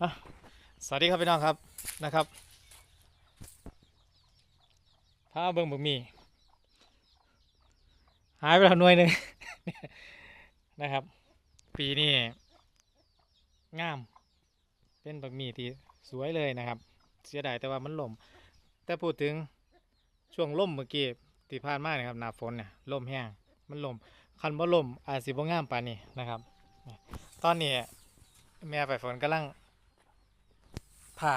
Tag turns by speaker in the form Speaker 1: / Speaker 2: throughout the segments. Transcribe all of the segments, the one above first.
Speaker 1: สวัสดีครับพี่น้องครับนะครับพาเบิ่งบกมี หายไปแล้วหน่วยหนึ่งนะครับ ปีนี้งาม เป็นบักมีที่สวยเลยนะครับ เสียดายแต่ว่ามันล่ม แต่พูดถึงช่วงล่มเมื่อกี้ที่ผ่านมานี่ยครับหนาฝนเนี่ยล่มแห้งมันล่มคันบ่ล่มอาจสิบ่งามปานนี้นะครับ ตอนนี้แม่ไปฝนกำลัง พา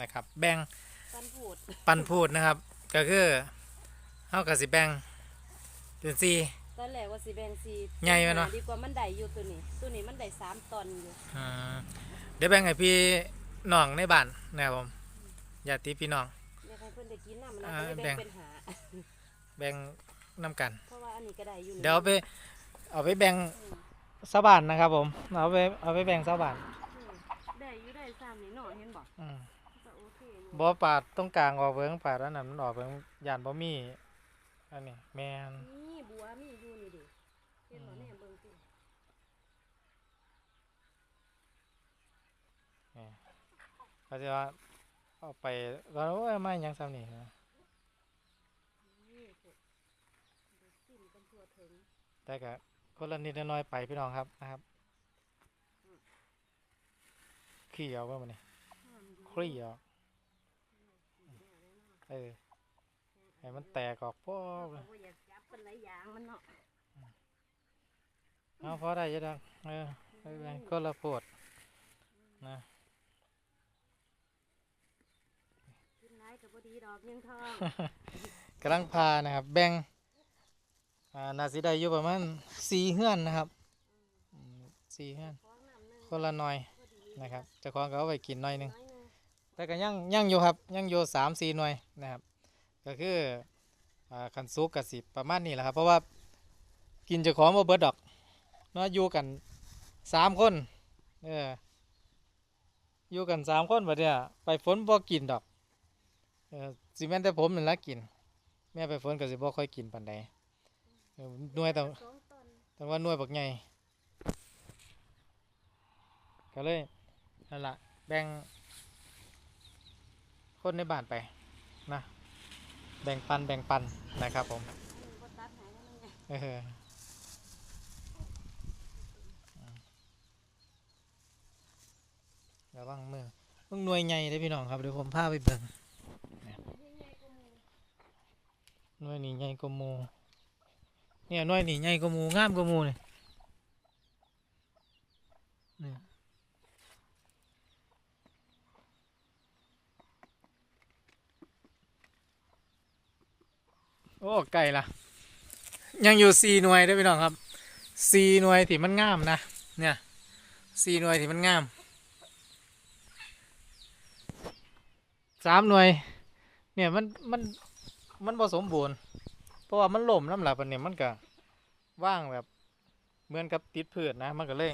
Speaker 1: นะครับ แบ่ง
Speaker 2: ปันพูด
Speaker 1: ปันพูดนะครับ ก็คือเฮากับสิแบ่งเป็นสี่
Speaker 2: ตอนแรกว่าสิแบ่งสี
Speaker 1: ใหญ่ไหมเนาะ
Speaker 2: ดีกว่ามันได้อยู่ตัวนี้ ตัวนี้มันได้สามตอนอยู่
Speaker 1: อืมเดี๋ยวแบ่งให้พี่น้องในบ้านนะครับผมญาติพี่น้อง
Speaker 2: อยากให้เพื่อนได้กินน้ำมัน
Speaker 1: อ่า
Speaker 2: ก็เลย
Speaker 1: แบ่
Speaker 2: แบ่
Speaker 1: ง
Speaker 2: งเป็นหา
Speaker 1: แบ่งน้ำกัน
Speaker 2: เพราะว่าอันนี้ก็ได้อยู่นี่
Speaker 1: เดี๋ยวเอาไปเอาไปแบ่งชาวบ้านนะครับผม เอาไปเอาไปแบ่งชาวบ้าน
Speaker 2: อืมได้อยู่ได้สามนี่เนาะเห็นบ่
Speaker 1: อืม
Speaker 2: ก็โอเคอยู่
Speaker 1: บ่ปาดตรงกลางออกเบิ่งปาดอันนั้นมันออกเบิ่งยานบ่มีอันนี้แม่น
Speaker 2: นี่บัวมีอยู่นี่ดิเห็นบ่แม่เบิ่งสิ
Speaker 1: เขาจะว่าเอาไปว่าโอ้ยไม่ยังซ้ำนี่นะ
Speaker 2: นี่สิได้กินกันทั่วถึง
Speaker 1: แต่ก็คนละนิดละน้อยไปพี่น้องครับนะครับ ขี้เอาว่ามันนี่
Speaker 2: ห้ามอยู่
Speaker 1: คลี่เอาเออให้มันแตกออกป๊อ
Speaker 2: เรา
Speaker 1: บเลย
Speaker 2: ก็บ่อยากจับเป็นหลายอย่างมันเนาะ
Speaker 1: เอาพอได้อยังดังเออไม่เป็นไรก็ละโพดนะ
Speaker 2: กินหลายก็บ่ดีดอกยังทอง
Speaker 1: กำลังพานะครับแบ่งอ่านาสิได้อยู่ประมาณสี่เฮือนนะครับอืมสี่เฮือน
Speaker 2: ของน้ำหนึง
Speaker 1: คนละหน่อย
Speaker 2: พอดี
Speaker 1: นะครับเจะคล้าของก็เอาไปกินหน่อยหนึง
Speaker 2: น้อยหนึง
Speaker 1: แต่ก็ยังยังอยู่ครับยังอยู่สามสี่หน่วยนะครับ ก็คืออ่าคันซุกกับสิประมาณนี้แหละครับ เพราะว่ากินเจะของมาเบิดดอกเนาะอยู่กันสามคนเอออยู่กันสามคนแบบเนี้ยไปฝนบ่กินดอกเออสิแม่นแต่ผมนั่นละกิน แม่ไปฝนก็สิบ่ค่อยกินปานใดเออหน่วยแต่
Speaker 2: สองตอน
Speaker 1: แต่ว่าหน่วยบักใหญ่ก็เลย นั่นละแบ่ง คนในบ้านไปนะ แบ่งปันแบ่งปันนะครับผม
Speaker 2: บ่ตัดให้แล้วมันไง
Speaker 1: เออระวังมือเพิ่งหน่วยใหญ่เลยพี่น้องครับเดี๋ยวผมพาไปเบิ่งหน่วยนี้ใหญ่กมูเนี่ยหน่วยนี้ใหญ่กมูงามกมูเนี่ยเนี่ย โอ้ไก่ละยังอยู่สี่หน่วยด้วยพี่น้องครับสี่หน่วยที่มันงามนะเนี่ยสี่หน่วยที่มันงามสามหน่วย เนี่ยมันมันมันผสมบูรณ์เพราะว่ามันล่มน้ำหลับอันนี้มันก็ว่างแบบเหมือนกับติดพืชนะมันก็เลย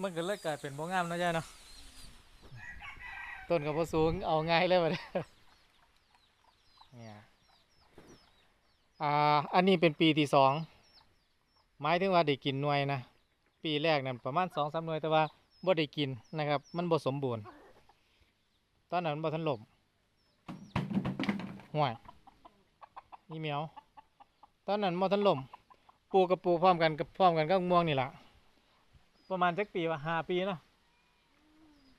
Speaker 1: มันก็เลยกลายเป็นบ่งามนะย่าเนาะต้นกับพสูงเอาง่ายเลยมาเนี่ยอ่าอันนี้เป็นปีที่สองหมายถึงว่าได้กินหน่วยนะปีแรกนั่นประมาณสองสามหน่วยแต่ว่าบ่ได้กินนะครับ มันบ่สมบูรณ์ ตอนนั้นบ่ทันล่มห่วยนี่เหมียว ตอนนั้นบ่ทันล่มปลูกกับปลูกพร้อมกันกับพร้อมกันกับม่วงนี่ละประมาณจักปีว่าห้าปีเนาะ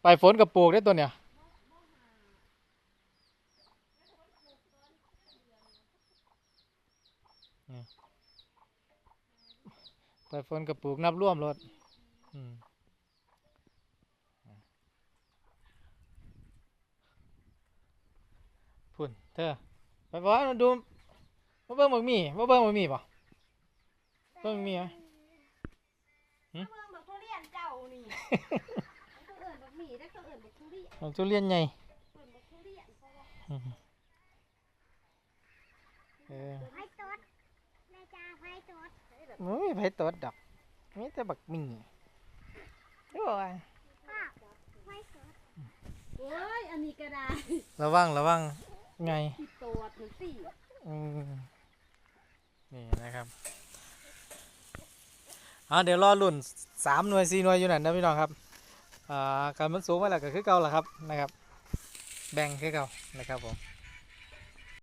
Speaker 1: ไปฝนกับปลูกได้ตัวเนี่ย ไปฝนกับปลูกนับร่วมรถอืมพุ่นเธอไปบอกว่าดูมาเบิ่งบักหมี่มาเบิ่งบักหมี่ป่ะเบิ่งบักหมี่ไหม
Speaker 2: เมืองบักทุเรียนเจ้านี่เขาเอิ้นบักหมี่แล้วเขาเอิ้นบักทุเรียน
Speaker 1: มันทุเรียนใหญ่
Speaker 2: เอิ้นบักทุเรียนเพราะว่า
Speaker 1: อืมเออ
Speaker 3: ไฟตดแม่จ้าไฟต ด
Speaker 1: มันไม่มีไผตดดอกมีแต่บักหมี่โอ้ย
Speaker 3: พ่อไฟตด
Speaker 2: โอ้ยอันนี้ก็ได้
Speaker 1: ระวังระวังไง
Speaker 2: ที่ตรวจนั่นสิ
Speaker 1: อืมนี่นะครับเอาเดี๋ยวรอรุ่นสามหน่วยสี่หน่วยอยู่นั่นนะพี่น้องครับอ่าการมันสูงมาแล้วก็คือเก่าแหละครับนะครับ แบ่งคือเก่านะครับผม